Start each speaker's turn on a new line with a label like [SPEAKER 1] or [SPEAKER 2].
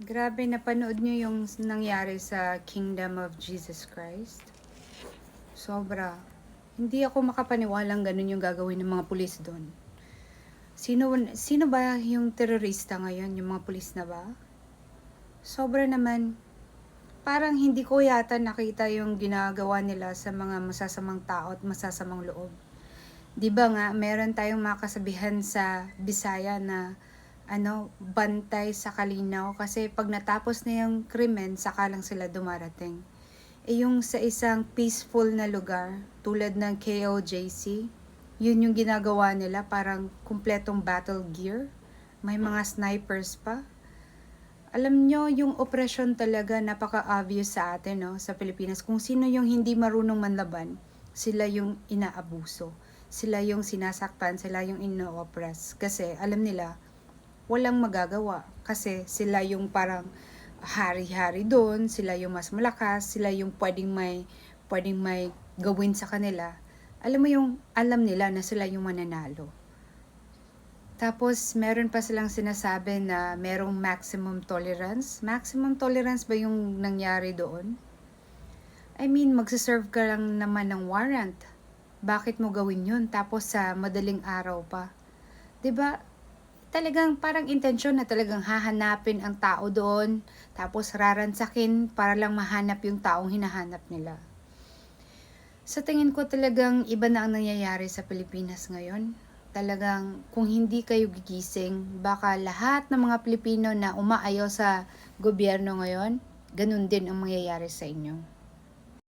[SPEAKER 1] Grabe, napanood nyo yung nangyari sa Kingdom of Jesus Christ? Sobra. Hindi ako makapaniwalang ganun yung gagawin ng mga pulis doon. Sino, sino ba yung terorista ngayon? Yung mga pulis na ba? Sobra naman. Parang hindi ko yata nakita yung ginagawa nila sa mga masasamang tao at masasamang loob. 'Di ba nga, meron tayong makasabihan sa Bisaya na ano, bantay sa kalinaw kasi pag natapos na yung krimen, saka lang sila dumarating. Eh yung sa isang peaceful na lugar, tulad ng KOJC, yun yung ginagawa nila, parang kumpletong battle gear. May mga snipers pa. Alam nyo, yung opresyon talaga napaka-obvious sa atin, no, sa Pilipinas. Kung sino yung hindi marunong manlaban, sila yung inaabuso. Sila yung sinasaktan, sila yung ino-oppress. Kasi alam nila, walang magagawa. Kasi sila yung parang hari-hari doon, sila yung mas malakas, sila yung pwedeng may, pwedeng may gawin sa kanila. Alam mo yung, alam nila na sila yung mananalo. Tapos, meron pa silang sinasabi na merong maximum tolerance. Maximum tolerance ba yung nangyari doon? I mean, magsaserve ka lang naman ng warrant. Bakit mo gawin yun? Tapos sa madaling araw pa. ba? Talagang parang intensyon na talagang hahanapin ang tao doon. Tapos raransakin para lang mahanap yung taong hinahanap nila. Sa tingin ko talagang iba na ang nangyayari sa Pilipinas ngayon talagang kung hindi kayo gigising, baka lahat ng mga Pilipino na umaayaw sa gobyerno ngayon, ganun din ang mangyayari sa inyo.